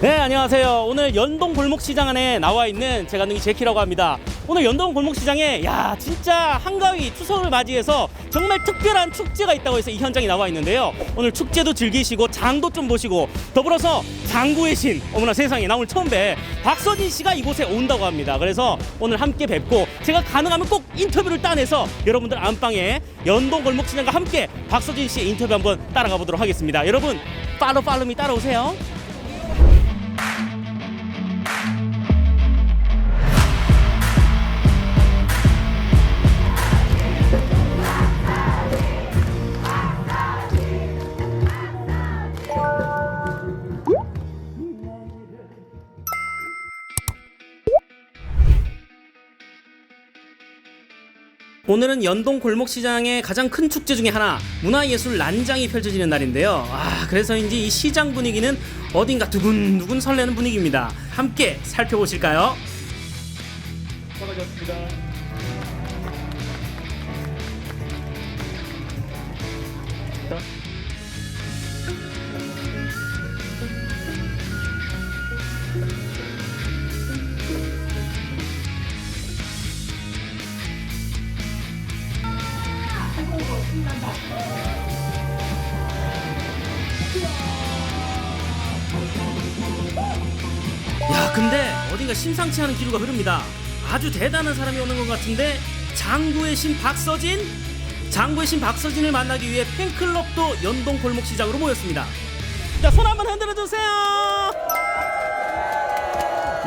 네, 안녕하세요. 오늘 연동 골목 시장 안에 나와 있는 제가 능이 제키라고 합니다. 오늘 연동 골목 시장에 야 진짜 한가위 추석을 맞이해서 정말 특별한 축제가 있다고 해서 이 현장에 나와 있는데요. 오늘 축제도 즐기시고 장도 좀 보시고 더불어서 장구의 신 어머나 세상에 나 오늘 처음 뵈 박서진 씨가 이곳에 온다고 합니다. 그래서 오늘 함께 뵙고 제가 가능하면 꼭 인터뷰를 따내서 여러분들 안방에 연동 골목 시장과 함께 박서진 씨의 인터뷰 한번 따라가 보도록 하겠습니다. 여러분 팔로 팔로미 따라오세요. 오늘은 연동 골목시장의 가장 큰 축제 중에 하나 문화예술 난장이 펼쳐지는 날인데요. 아 그래서인지 이 시장 분위기는 어딘가 두근두근 설레는 분위기입니다. 함께 살펴보실까요? 야 근데 어딘가 심상치 않은 기류가 흐릅니다. 아주 대단한 사람이 오는 것 같은데 장구의 신 박서진 장구의 신 박서진을 만나기 위해 팬클럽도 연동 골목 시장으로 모였습니다. 자 손 한번 흔들어 주세요.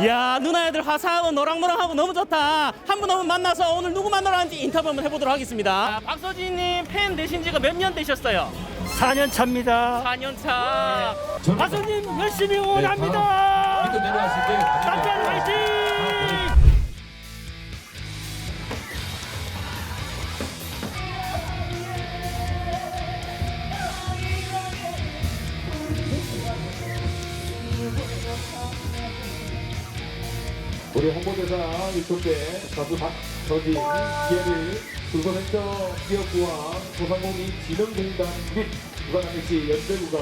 이야 누나 애들 화사하고 노랑노랑하고 너무 좋다. 한 분 한 분 만나서 오늘 누구 만나러 왔는지 인터뷰 한번 해보도록 하겠습니다. 박서진님 팬 되신 지가 몇 년 되셨어요? 4년 차입니다. 4년 차. 가수님 열심히 응원합니다. 밑으로 내려가실 때 깜짝 화이팅! 우리 홍보대사 유통대 가수 박서진 기회를 조선행정 기업부와 소상공인 진흥공단 및 부산항시 연대구가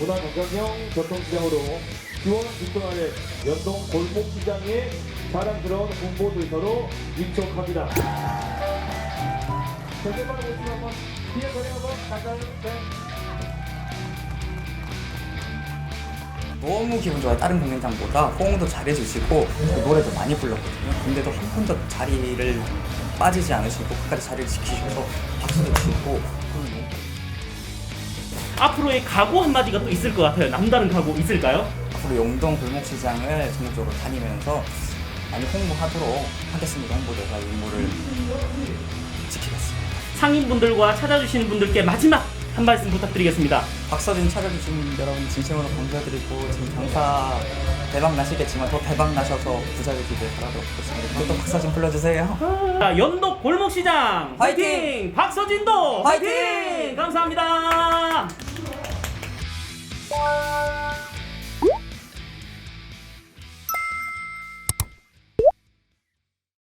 문화관광형 교통시장으로 지원 집중하는 연동 골목시장의 자랑스러운 홍보대사로 위촉합니다. 모습 한번 뒤에 거리 한번 가까이 네. 너무 기분 좋아요. 다른 공연장보다 호응도 잘해주시고 그 노래도 많이 불렀거든요. 근데도 한 번도 자리를 빠지지 않으시고 끝까지 자리를 지키셔서 박수도 치고 앞으로의 각오 한마디가 또 있을 것 같아요. 남다른 각오 있을까요? 앞으로 용동 골목시장을 전국적으로 다니면서 많이 홍보하도록 하겠습니다. 홍보대사 임무를 지키겠습니다. 상인분들과 찾아주시는 분들께 마지막 한 말씀 부탁드리겠습니다. 박서진 찾아주신 여러분 진심으로 감사드리고 지금 장사 대박 나시겠지만 더 대박 나셔서 부자 되기를 바라도록 하겠습니다. 그리고 또 박서진 불러주세요. 자, 연독 골목시장 화이팅! 화이팅! 박서진도 화이팅! 화이팅! 감사합니다.